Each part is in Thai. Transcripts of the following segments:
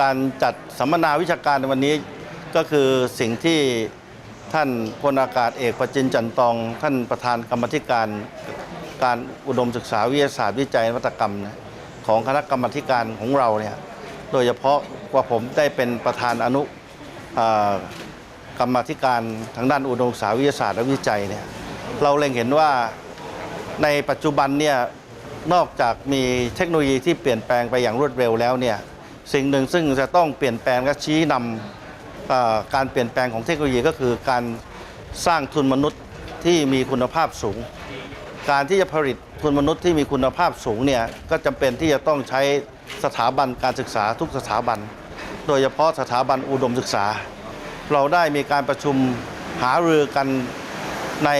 การจัดสัมมนาวิชาการในวันนี้ ก็คือสิ่งที่ท่านพลอากาศเอกประจินจันตอง ท่านประธานกรรมธิการการอุดมศึกษาวิทยาศาสตร์วิจัยนวัตกรรมนะของคณะกรรมธิการของเราเนี่ยโดยเฉพาะว่าผมได้เป็นประธานอนุกรรมธิการทางด้านอุดมศึกษาวิทยาศาสตร์และวิจัยเนี่ยเราเล็งเห็นว่าในปัจจุบันเนี่ยนอกจากมีเทคโนโลยีที่เปลี่ยนแปลงไปอย่างรวดเร็วแล้วเนี่ย สิ่งหนึ่งซึ่งจะต้องเปลี่ยนแปลงและชี้นำการเปลี่ยนแปลงของเทคโนโลยีก็คือการสร้างทุนมนุษย์ที่มีคุณภาพสูง การที่จะผลิตทุนมนุษย์ที่มีคุณภาพสูงเนี่ยก็จำเป็นที่จะต้องใช้สถาบันการศึกษาทุกสถาบัน โดยเฉพาะสถาบันอุดมศึกษา เราได้มีการประชุมหารือกันใน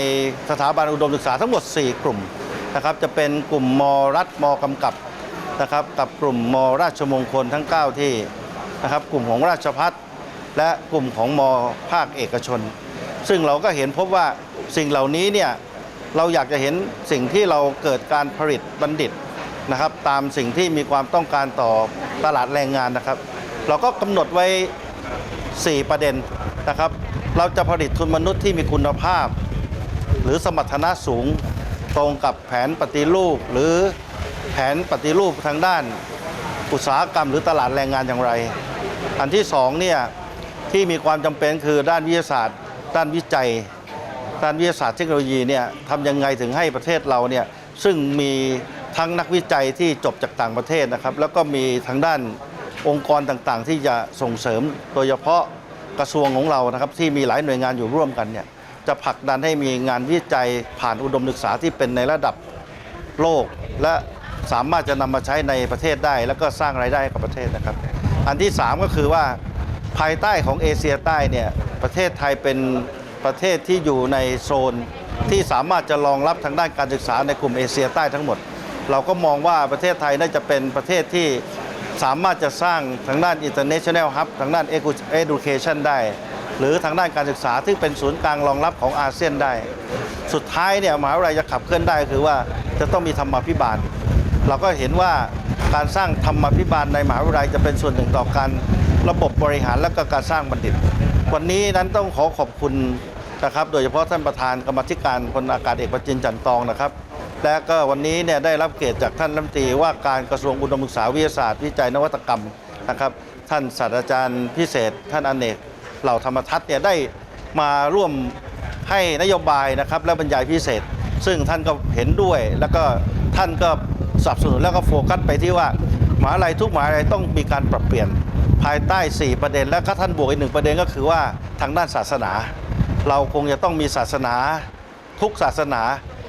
สถาบันอุดมศึกษาทั้งหมด 4 กลุ่มนะครับจะเป็นกลุ่มมรัฐมกำกับ นะครับกับกลุ่มมราชมงคลทั้ง 9 ที่นะครับกลุ่มของราชพัฒและกลุ่มของมภาคเอกชน ซึ่งเราก็เห็นพบว่าสิ่งเหล่านี้เนี่ยเราอยากจะเห็นสิ่งที่เราเกิดการผลิตบัณฑิตนะครับตามสิ่งที่มีความต้องการต่อตลาดแรงงานนะครับ เราก็กำหนดไว้ 4 ประเด็นนะครับ เราจะผลิตทุนมนุษย์ที่มีคุณภาพ หรือสมรรถนะสูงตรงกับแผนปฏิรูปหรือ นปฏิรูปทางด้านอุตสาหกรรมหรือตลาดแรงงานอย่างไร อันที่สองเนี่ยที่มีความจำเป็นคือด้านวิทยาศาสตร์ ด้านวิจัย ด้านวิทยาศาสตร์เทคโนโลยีเนี่ยทำยังไงถึงให้ประเทศเราเนี่ยซึ่งมีทั้งนักวิจัยที่จบจากต่างประเทศนะครับ แล้วก็มีทางด้านองค์กรต่างๆ ที่จะส่งเสริมโดยเฉพาะกระทรวงของเรานะครับที่มีหลายหน่วยงานอยู่ร่วมกันเนี่ยจะผลักดันให้มีงานวิจัยผ่านอุดมศึกษาที่เป็นในระดับโลกและ สามารถจะนำมาใช้ในประเทศได้ แล้วก็สร้างรายได้ให้กับประเทศนะครับ อันที่สามก็คือว่าภายใต้ของเอเชียใต้เนี่ยประเทศไทยเป็นประเทศที่อยู่ในโซนที่สามารถจะรองรับทางด้านการศึกษาในกลุ่มเอเชียใต้ทั้งหมด เราก็มองว่าประเทศไทยน่าจะเป็นประเทศที่สามารถจะสร้างทางด้าน international hub ทางด้าน education ได้ หรือทางด้านการศึกษาที่เป็นศูนย์กลางรองรับของอาเซียนได้ สุดท้ายเนี่ยมหาวิทยาลัยจะขับเคลื่อนได้คือว่าจะต้องมีธรรมาภิบาล เราก็เห็นว่าการสร้างธรรมาภิบาลในมหาวิทยาลัยจะเป็นส่วนหนึ่งต่อการระบบบริหารและก็การสร้างบัณฑิต วันนี้นั้นต้องขอขอบคุณนะครับ โดยเฉพาะท่านประธานกรรมธิการพลอากาศเอกประจินจันทร์ตองนะครับ และก็วันนี้เนี่ยได้รับเกียรติจากท่านรัฐมนตรีว่าการกระทรวงอุดมศึกษาวิทยาศาสตร์วิจัยนวัตกรรมนะครับ ท่านศาสตราจารย์พิเศษ ท่านอเนกเหล่าธรรมทัศน์เนี่ยได้มาร่วมให้นโยบายนะครับและบรรยายพิเศษ ซึ่งท่านก็เห็นด้วยแล้วก็ท่านก็ สนับสนุนแล้วก็โฟกัสไปที่ว่ามหาลัยทุกมหาลัยต้องมีการปรับเปลี่ยนภายใต้ 4 ประเด็น และก็ท่านบวกอีกหนึ่งประเด็นก็คือว่าทางด้านศาสนา เราคงจะต้องมีศาสนาทุกศาสนา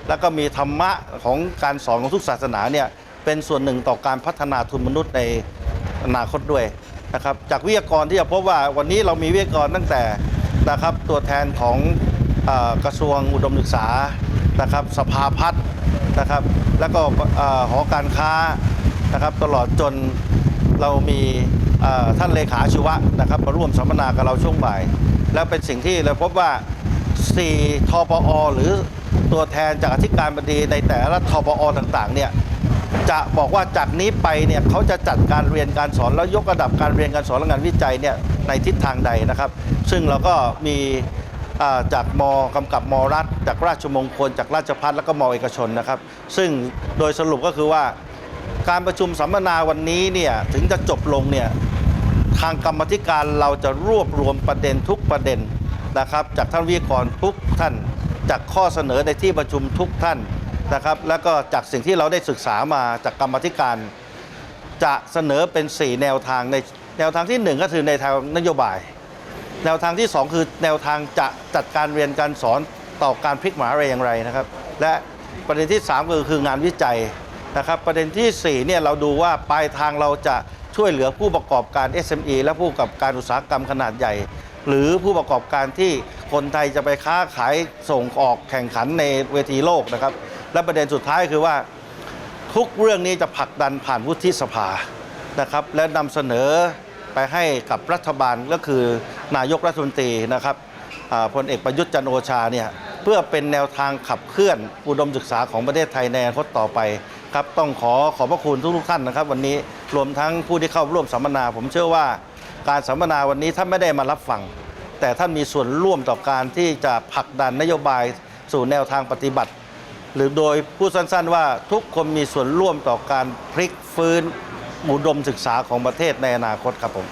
แล้วก็มีธรรมะของการสอนของทุกศาสนาเนี่ยเป็นส่วนหนึ่งต่อการพัฒนาทุนมนุษย์ในอนาคตด้วยนะครับจากวิทยากรที่จะพบว่าวันนี้เรามีวิทยากรตั้งแต่นะครับตัวแทนของอกระทรวงอุดมศึกษานะครับสภาพัฒน์นะครับ แล้วก็หอการค้านะครับตลอดจนเรามีท่านเลขาชีวะนะครับมาร่วมสัมมนากับเราช่วงบ่าย แล้วเป็นสิ่งที่เราพบว่า 4 ทปอ หรือตัวแทนจากอธิการบดีในแต่ละทปอต่างๆเนี่ยจะบอกว่าจากนี้ไปเนี่ยเขาจะจัดการเรียนการสอนแล้วยกระดับการเรียนการสอนและงานวิจัยเนี่ยในทิศทางใดนะครับ ซึ่งเราก็มี จากมกำกับมรัฐ จากราชมงคล จากราชพัฒแล้วก็มเอกชนนะครับ ซึ่งโดยสรุปก็คือว่าการประชุมสัมมนาวันนี้เนี่ยถึงจะจบลงเนี่ยทางกรรมธิการเราจะรวบรวมประเด็นทุกประเด็นนะครับ จากท่านวิทยากรทุกท่าน จากข้อเสนอในที่ประชุมทุกท่านนะครับ แล้วก็จากสิ่งที่เราได้ศึกษามาจากกรรมธิการ จะเสนอเป็น 4 แนวทางในแนวทางที่ 1 ก็คือในทางนโยบาย แนวทางที่ 2 คือแนวทางจะจัดการเรียนการสอนต่อการพลิกหมาอะไรอย่างไรนะครับ และประเด็นที่ 3 ก็คืองานวิจัยนะครับ ประเด็นทีสี่4เนี่ยเราดูว่าปลายทางเราจะช่วยเหลือผู้ประกอบการ SME และผู้ประกอบการอุตสาหกรรมขนาดใหญ่ หรือผู้ประกอบการที่คนไทยจะไปค้าขายส่งออกแข่งขันในเวทีโลกนะครับ และประเด็นสุดท้ายคือว่าทุกเรื่องนี้จะผลักดันผ่านวุฒิสภานะครับ และนำเสนอ ไปให้กับรัฐบาลก็คือนายกรัฐมนตรีนะครับพลเอกประยุทธ์จันโอชาเนี่ยเพื่อเป็นแนวทางขับเคลื่อนอุดมศึกษาของประเทศไทยในอนาคตต่อไปครับต้องขอขอบพระคุณทุกท่านนะครับ วันนี้รวมทั้งผู้ที่เข้าร่วมสัมมนา ผมเชื่อว่าการสัมมนาวันนี้ท่านไม่ได้มารับฟัง แต่ท่านมีส่วนร่วมต่อการที่จะผลักดันนโยบายสู่แนวทางปฏิบัติ หรือโดยพูดสั้นๆว่าทุกคนมีส่วนร่วมต่อการพลิกฟื้น อุดมศึกษาของประเทศในอนาคตครับผม